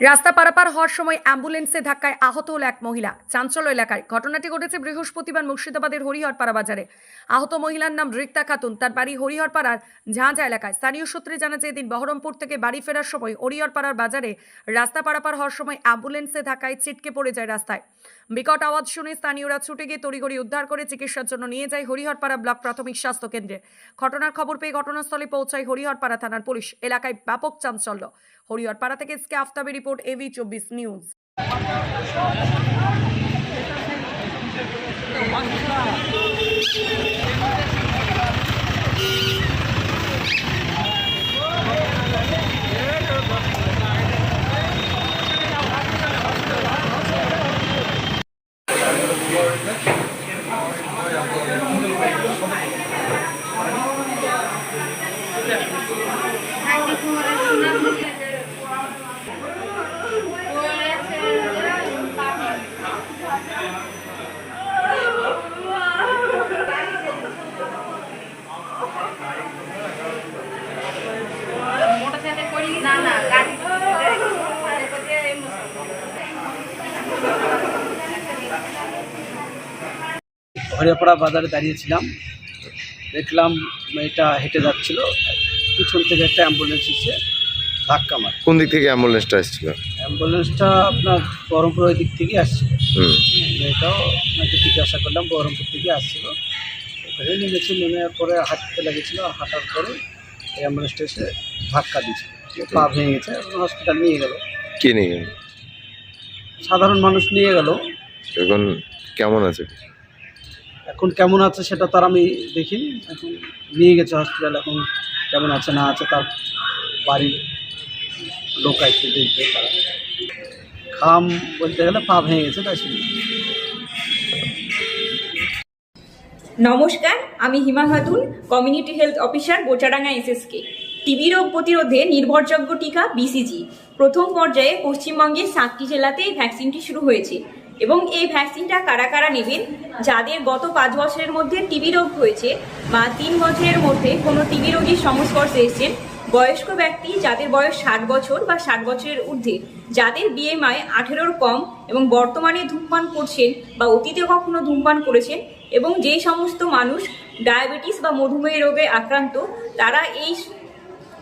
রাস্তা পারাপার হওয়ার সময় অ্যাম্বুলেন্সে ধাক্কায় আহত হল এক মহিলা। চাঞ্চল্য এলাকায় ঘটনাটি ঘটেছে বৃহস্পতিবার মুর্শিদাবাদের হরিহরপাড়া বাজারে। আহত মহিলার নাম রিক্তা খাতুন। তার বাড়ি হরিহরপাড়ার ঝাঁঝা এলাকায়। স্থানীয় সূত্রে জানা যায়, এদিন বহরমপুর থেকে বাড়ি ফেরার সময় হরিহরপাড়ার বাজারে রাস্তা পারাপার হওয়ার সময় অ্যাম্বুলেন্সে ধাক্কায় ছিটকে পড়ে যায় রাস্তায়। বিকট আওয়াজ শুনে স্থানীয়রা ছুটে গিয়ে তড়িঘড়ি উদ্ধার করে চিকিৎসার জন্য নিয়ে যায় হরিহরপাড়া ব্লক প্রাথমিক স্বাস্থ্য কেন্দ্রে। ঘটনার খবর পেয়ে ঘটনাস্থলে পৌঁছায় হরিহরপাড়া থানার পুলিশ। এলাকায় ব্যাপক চাঞ্চল্য। হরিহরপাড়া থেকে এসকে আফতাবের રિપોર્ટ એવી ચોવીસ ન્યૂઝ হরিয়াপাড়া বাজারে দাঁড়িয়েছিলাম। দেখলাম মেয়েটা হেঁটে যাচ্ছিল। পিছন থেকে একটা অ্যাম্বুলেন্স এসে ধাক্কা মারে। কোন দিক থেকে অ্যাম্বুলেন্সটা এসেছিল? অ্যাম্বুলেন্সটা আপনার বহরমপুর ওই দিক থেকে আসছে হুম। মেয়েটাও ওনাকে জিজ্ঞাসা করলাম বহরমপুর থেকে আসছিল। ওখানে নেমেছে নেমে পরে হাঁটতে লেগেছিল। হাঁটার পরে এই অ্যাম্বুলেন্সটা এসে ধাক্কা দিয়েছে। পা ভেঙে গেছে হসপিটাল নিয়ে গেল। কে নিয়ে গেল? সাধারণ মানুষ নিয়ে গেল। এখন কেমন আছে? এখন কেমন আছে সেটা তার আমি দেখিনি। এখন নিয়ে গেছে হসপিটাল এখন কেমন আছে না আছে তার বাড়ির লোক আসছে দেখবে তারা। খাম বলতে গেলে পা ভেঙে গেছে, তাই শুনি। নমস্কার, আমি Hima Khatun community health officer Bochadanga SSK TB রোগ প্রতিরোধে নির্ভরযোগ্য টিকা বিসিজি প্রথম পর্যায়ে পশ্চিমবঙ্গের সাতটি জেলাতে এই ভ্যাকসিনটি শুরু হয়েছে। এবং এই ভ্যাকসিনটা কারা কারা নেবেন? যাদের গত পাঁচ বছরের মধ্যে টিবি রোগ হয়েছে বা তিন বছরের মধ্যে কোনো টিবি রোগীর সংস্পর্শে এসেছেন, বয়স্ক ব্যক্তি যাদের বয়স ষাট বছর বা ষাট বছরের ঊর্ধ্বে, যাদের বিএমআই আঠেরোর কম এবং বর্তমানে ধূমপান করছেন বা অতীতে কখনো ধূমপান করেছেন এবং যেই সমস্ত মানুষ ডায়াবেটিস বা মধুমেহ রোগে আক্রান্ত, তারা এই